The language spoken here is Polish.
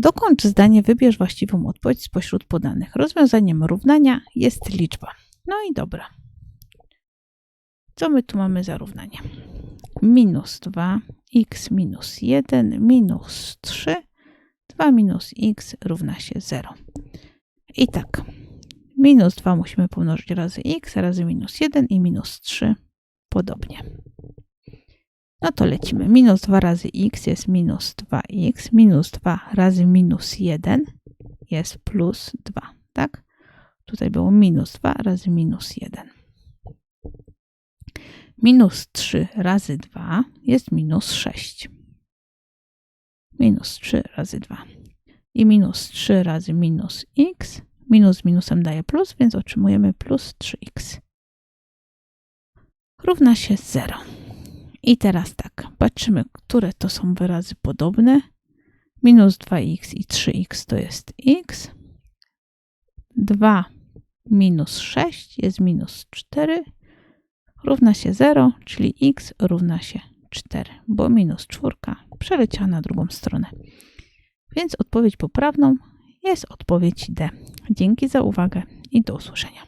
Dokończ zdanie, wybierz właściwą odpowiedź spośród podanych. Rozwiązaniem równania jest liczba. No i dobra. Co my tu mamy za równanie? Minus 2, x minus 1, minus 3, 2 minus x równa się 0. I tak, minus 2 musimy pomnożyć razy x, razy minus 1 i minus 3 podobnie. No to lecimy. Minus 2 razy x jest minus 2x. Minus 2 razy minus 1 jest plus 2, tak? Tutaj było minus 2 razy minus 1. Minus 3 razy 2 jest minus 6. Minus 3 razy 2. I minus 3 razy minus x. Minus z minusem daje plus, więc otrzymujemy plus 3x. Równa się 0. I teraz tak, patrzymy, które to są wyrazy podobne. Minus 2x i 3x to jest x. 2 minus 6 jest minus 4. Równa się 0, czyli x równa się 4, bo minus 4 przeleciała na drugą stronę. Więc odpowiedź poprawną jest odpowiedź D. Dzięki za uwagę i do usłyszenia.